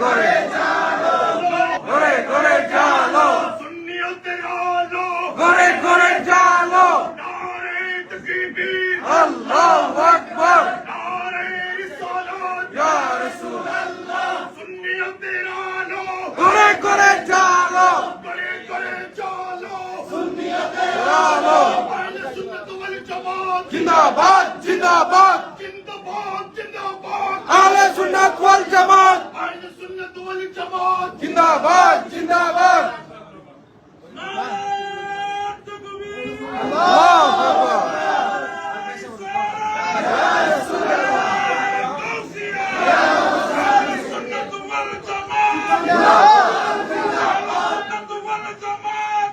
করে চালো। করে করে চালো। সুন্নিয়তের আলো করে করে চালো। নারে তাকবীর আল্লাহু জিন্দাবাদ জিন্দাবাদ জিন্দাবাদ।